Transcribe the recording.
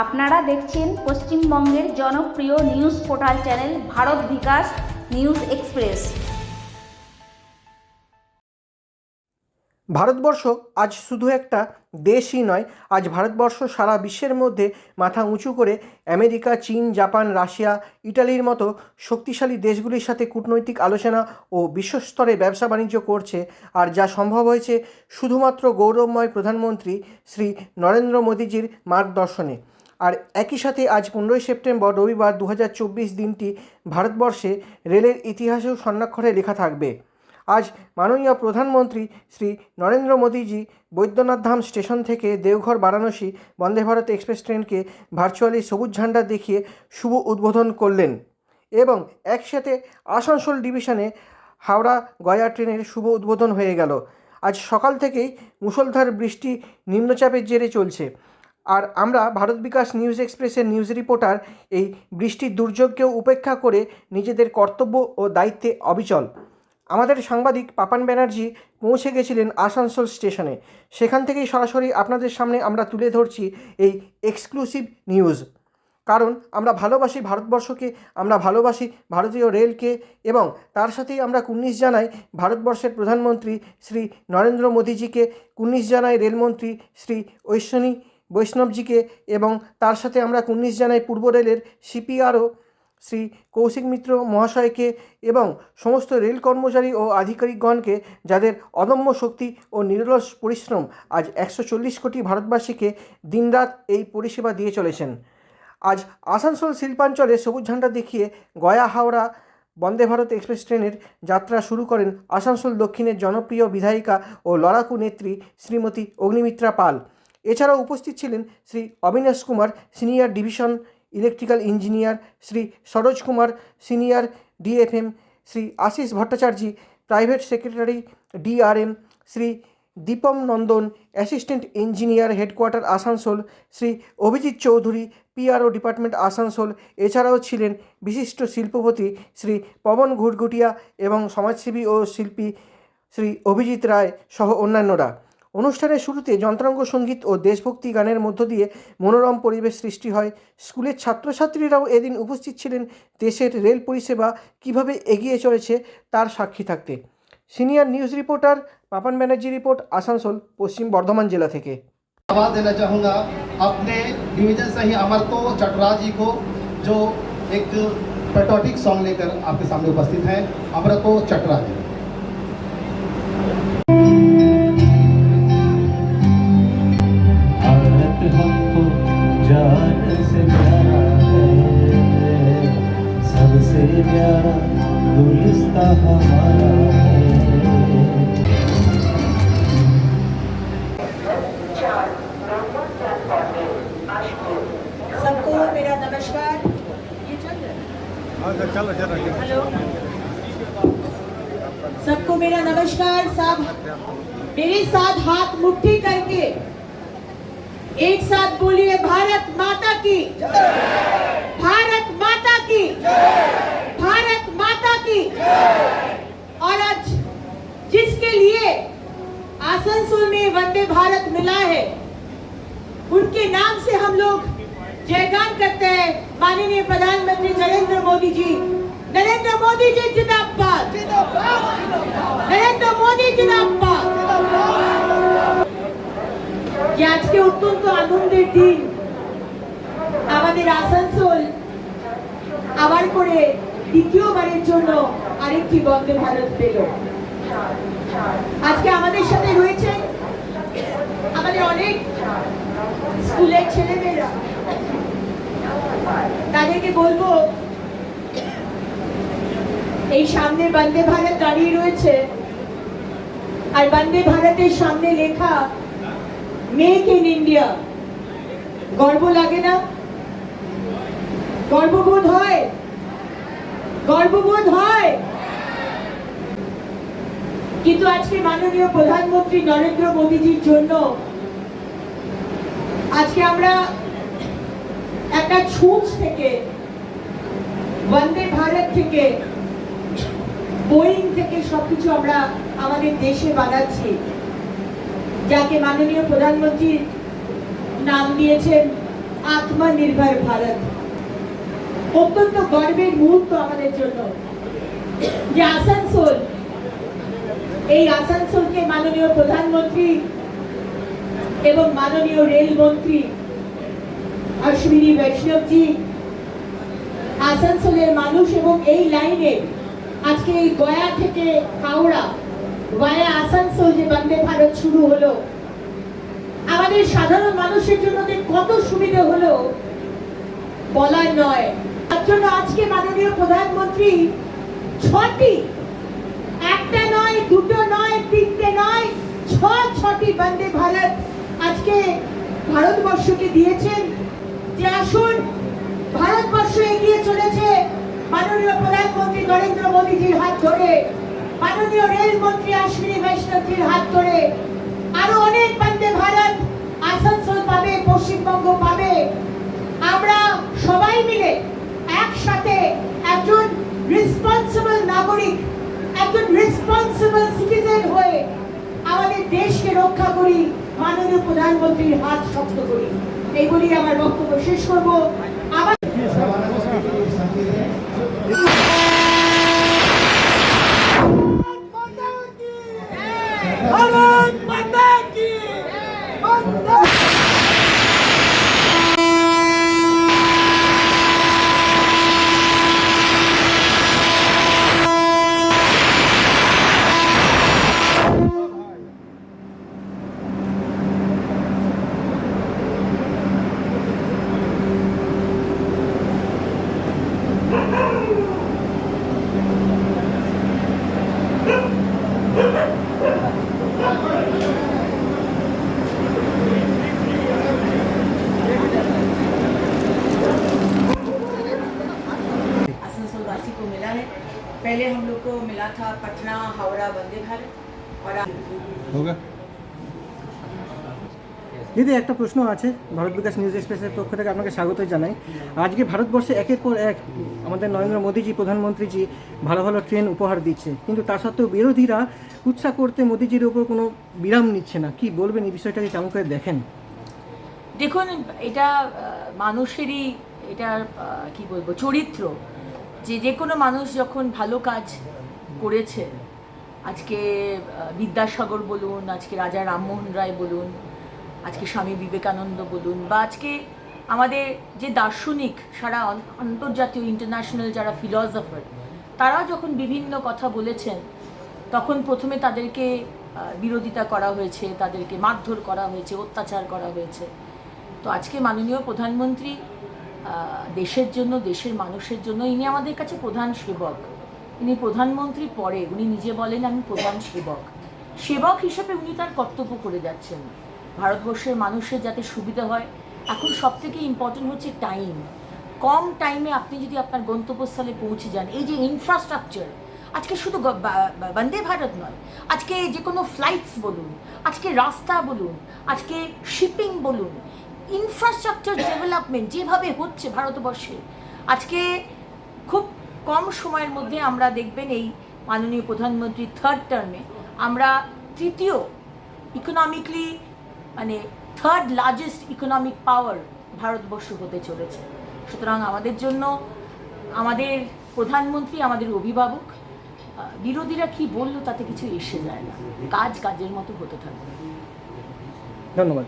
আপনারা দেখছেন পশ্চিমবঙ্গের জনপ্রিয় news portal channel Bharat Bikash news express. Bharatvarsha আজ শুধু একটা দেশই নয়, আজ ভারতবর্ষ সারা বিশ্বের মধ্যে মাথা উঁচু করে আমেরিকা, চীন, জাপান, রাশিয়া, ইটালির মতো শক্তিশালী দেশগুলির সাথে কূটনৈতিক আলোচনা ও বিশ্বস্তরে ব্যবসা বাণিজ্য করছে। আর যা সম্ভব হয়েছে শুধুমাত্র গৌরবময় প্রধানমন্ত্রী শ্রী নরেন্দ্র মোদীজির মার্গদর্শনে। আর একই সাথে আজ পনেরোই সেপ্টেম্বর রবিবার দু হাজার চব্বিশ দিনটি ভারতবর্ষে রেলের ইতিহাসেও স্বর্ণাক্ষরে লেখা থাকবে। আজ মাননীয় প্রধানমন্ত্রী শ্রী নরেন্দ্র মোদীজি বৈদ্যনাথ ধাম স্টেশন থেকে দেওঘর বারাণসী বন্দে ভারত এক্সপ্রেস ট্রেনকে ভার্চুয়ালি সবুজ ঝান্ডা দেখিয়ে শুভ উদ্বোধন করলেন এবং একসাথে আসানসোল ডিভিশনে হাওড়া গয়া ট্রেনের শুভ উদ্বোধন হয়ে গেল। আজ সকাল থেকেই মুষলধার বৃষ্টি নিম্নচাপের জেরে চলছে। আর আমরা ভারত বিকাশ নিউজ এক্সপ্রেসের নিউজ রিপোর্টার, এই বৃষ্টির দুর্যোগকেও উপেক্ষা করে নিজেদের কর্তব্য ও দায়িত্বে অবিচল। আমাদের সাংবাদিক পাপান ব্যানার্জি পৌঁছে গেছিলেন আসানসোল স্টেশনে। সেখান থেকেই সরাসরি আপনাদের সামনে আমরা তুলে ধরছি এই এক্সক্লুসিভ নিউজ। কারণ আমরা ভালোবাসি ভারতবর্ষকে, আমরা ভালোবাসি ভারতীয় রেলকে এবং তার সাথেই আমরা কুর্নিশ জানাই ভারতবর্ষের প্রধানমন্ত্রী শ্রী নরেন্দ্র মোদীজিকে। কুর্নিশ জানাই রেলমন্ত্রী শ্রী ঐশ্বনী বৈষ্ণবজিকে এবং তার সাথে আমরা কুর্নিশ জানাই পূর্ব রেলের সিপিআরও শ্রী কৌশিক মিত্র মহাশয়কে এবং সমস্ত রেল কর্মচারী ও আধিকারিকগণকে যাদের অদম্য শক্তি ও নিরলস পরিশ্রম আজ একশো চল্লিশ কোটি ভারতবাসীকে দিনরাত এই পরিষেবা দিয়ে চলেছেন। আজ আসানসোল শিল্পাঞ্চলে সবুজ ঝান্ডা দেখিয়ে গয়া হাওড়া বন্দে ভারত এক্সপ্রেস ট্রেনের যাত্রা শুরু করেন আসানসোল দক্ষিণের জনপ্রিয় বিধায়িকা ও লড়াকু নেত্রী শ্রীমতী অগ্নিমিত্রা পাল। এছাড়াও উপস্থিত ছিলেন Shri Abinash Kumar, senior division electrical engineer Shri Saroj Kumar, senior DFM Shri Ashis Bhattacharya, private secretary DRM Shri Dipam Nandan, assistant engineer headquarter Asansol Shri Abhijit Chowdhury, PRO department Asansol. এছাড়াও ছিলেন বিশিষ্ট শিল্পপতি শ্রী পবন ঘুটঘুটিয়া এবং সমাজসেবী ও শিল্পী শ্রী অভিজিৎ রায় সহ অন্যান্যরা। অনুষ্ঠানের শুরুতে যন্ত্রাঙ্গ সঙ্গীত ও দেশভক্তি গানের মধ্য দিয়ে মনোরম পরিবেশ সৃষ্টি হয় স্কুলের ছাত্রছাত্রীরাও এদিন উপস্থিত ছিলেন দেশের রেল পরিষেবা কিভাবে এগিয়ে চলেছে তার সাক্ষী থাকতে senior news reporter Papan Banerjee report Asansol Paschim Bardhaman জেলা থেকে आवाज देना चाहूँगा अपने डिवीजन से ही अमरतो चटरा जी को जो एक पेट्रोटिक सॉन्ग लेकर आपके सामने उपस्थित हैं अमरतो चटरा जी प्यारा गुलिस्ता हमारा है सबको मेरा नमस्कार। ये चल रहा है। हेलो। सबको मेरा नमस्कार सब मेरे साथ हाथ मुट्ठी करके एक साथ बोलिए भारत माता की भारत माता की। भारत माता की और आज जिसके लिए आसनसोल में वंदे भारत मिला है उनके नाम से हम लोग जयगान करते हैं माननीय प्रधानमंत्री नरेंद्र मोदी जी नरेंद्र मोदी जी जिंदाबाद नरेंद्र मोदी जिंदाबाद যে আজকে অত্যন্ত আনন্দের দিন আমাদের আসানসোল আবার করে দ্বিতীয়বারের জন্য আরেকটি বন্দে ভারত পেল। আজকে আমাদের সাথে রয়েছেন আমাদের অনেক স্কুলের ছেলেমেয়েরা। তাদেরকে বলব, এই সামনে বন্দে ভারত দাঁড়িয়ে রয়েছে। আর বন্দে ভারতের সামনে লেখা মেক ইন ইন্ডিয়া গর্ব লাগে না? গর্ববোধ হয়? গর্ববোধ হয়। কিন্তু আজকে মাননীয় প্রধানমন্ত্রী নরেন্দ্র মোদীজির জন্য আজকে আমরা একটা ছুঁচ থেকে, বন্দে ভারত থেকে, বোয়িং থেকে সবকিছু আমরা আমাদের দেশে বানাচ্ছি, যাকে মাননীয় প্রধানমন্ত্রী নাম দিয়েছেন আত্মনির্ভর ভারত। অত্যন্ত গর্বের মুহূর্ত আমাদের জন্য। যে আসানসোল, এই আসানসোলকে মাননীয় প্রধানমন্ত্রী এবং মাননীয় রেলমন্ত্রী অশ্বিনী বৈষ্ণবজি, আসানসোলের মানুষ এবং এই লাইনে আজকে এই গয়া থেকে হাওড়া, গয়া আসানসোল যে বন্দে ভারত শুরু হলো, আমাদের সাধারণ মানুষের জন্য কত সুবিধা হলো, বলার নয়। জন্য আজকে মাননীয় প্রধানমন্ত্রী ছটি, একটা নয়, দুটো নয়, তিনটে নয়, ছ, ছটি বন্দে ভারত আজকে ভারতবর্ষকে দিয়েছেন। যে আসুন, ভারতবর্ষ এগিয়ে চলেছে। মাননীয় প্রধানমন্ত্রী নরেন্দ্র মোদীজির হাত ধরে, মাননীয় রেলমন্ত্রী অশ্বিনী বৈষ্ণবজির হাত ধরে, আরও অনেক বন্দে ভারত আসানসোল পাবে, পশ্চিমবঙ্গ পাবে। আমরা সবাই মিলে সাথে একজন রেসপন্সিবল নাগরিক, একজন রেসপন্সিবল সিটিজেন হয়ে আমাদের দেশকে রক্ষা করি, মাননীয় প্রধানমন্ত্রীর হাত শক্ত করি। এই বলি আমার বক্তব্য শেষ করব। আবার ভারত पहले हम लोग को मिला था पटना हावड़ा वंदे भारत और आज দিদি একটা প্রশ্ন আছে ভারত বিকাশ নিউজ এক্সপ্রেসের পক্ষ থেকে আপনাকে স্বাগত জানাই আজকে ভারতবর্ষে একের পর এক আমাদের নরেন্দ্র মোদীজি প্রধানমন্ত্রীজি ভালো ভালো ট্রেন উপহার দিচ্ছে কিন্তু তা সত্ত্বেও বিরোধীরা উৎসাহ করতে মোদীজির উপর কোনো বিরাম নিচ্ছে না কি বলবেন এই বিষয়টাকে কেমন করে দেখেন দেখুন এটা আহ, মানুষেরই এটা আহ, কি বলবো চরিত্র যে যে কোনো মানুষ যখন ভালো কাজ করেছে, আজকে বিদ্যাসাগর বলুন, আজকে রাজা রামমোহন রায় বলুন, আজকে স্বামী বিবেকানন্দ বলুন, বা আজকে আমাদের যে দার্শনিক সারা আন্তর্জাতীয় ইন্টারন্যাশনাল যারা ফিলসফার তারা যখন বিভিন্ন কথা বলেছেন, তখন প্রথমে তাদেরকে বিরোধিতা করা হয়েছে, তাদেরকে মারধর করা হয়েছে, অত্যাচার করা হয়েছে। তো আজকে মাননীয় প্রধানমন্ত্রী দেশের জন্য, দেশের মানুষের জন্য। ইনি আমাদের কাছে প্রধান সেবক। ইনি প্রধানমন্ত্রী পরে, উনি নিজে বলেন, আমি প্রধান সেবক। সেবক হিসেবে উনি তার কর্তব্য করে যাচ্ছেন। ভারতবর্ষের মানুষের যাতে সুবিধা হয়। এখন সব থেকে ইম্পর্টেন্ট হচ্ছে টাইম কম টাইমে আপনি যদি আপনার গন্তব্যস্থলে পৌঁছে যান, এই যে ইনফ্রাস্ট্রাকচার আজকে শুধু বন্দে ভারত নয়, আজকে যে কোনো ফ্লাইটস বলুন, আজকে রাস্তা বলুন, আজকে শিপিং বলুন ইনফ্রাস্ট্রাকচার ডেভেলপমেন্ট যেভাবে হচ্ছে ভারতবর্ষে, আজকে খুব কম সময়ের মধ্যে আমরা দেখবেন এই মাননীয় প্রধানমন্ত্রী থার্ড টার্মে আমরা তৃতীয় ইকোনমিকলি মানে third largest economic power Bharatvarsha হতে চলেছে। সুতরাং আমাদের জন্য আমাদের প্রধানমন্ত্রী, আমাদের অভিভাবক বিরোধীরা কি বলল তাতে কিছু এসে যায় না। কাজ কাজের মতো হতে থাকবে। ধন্যবাদ।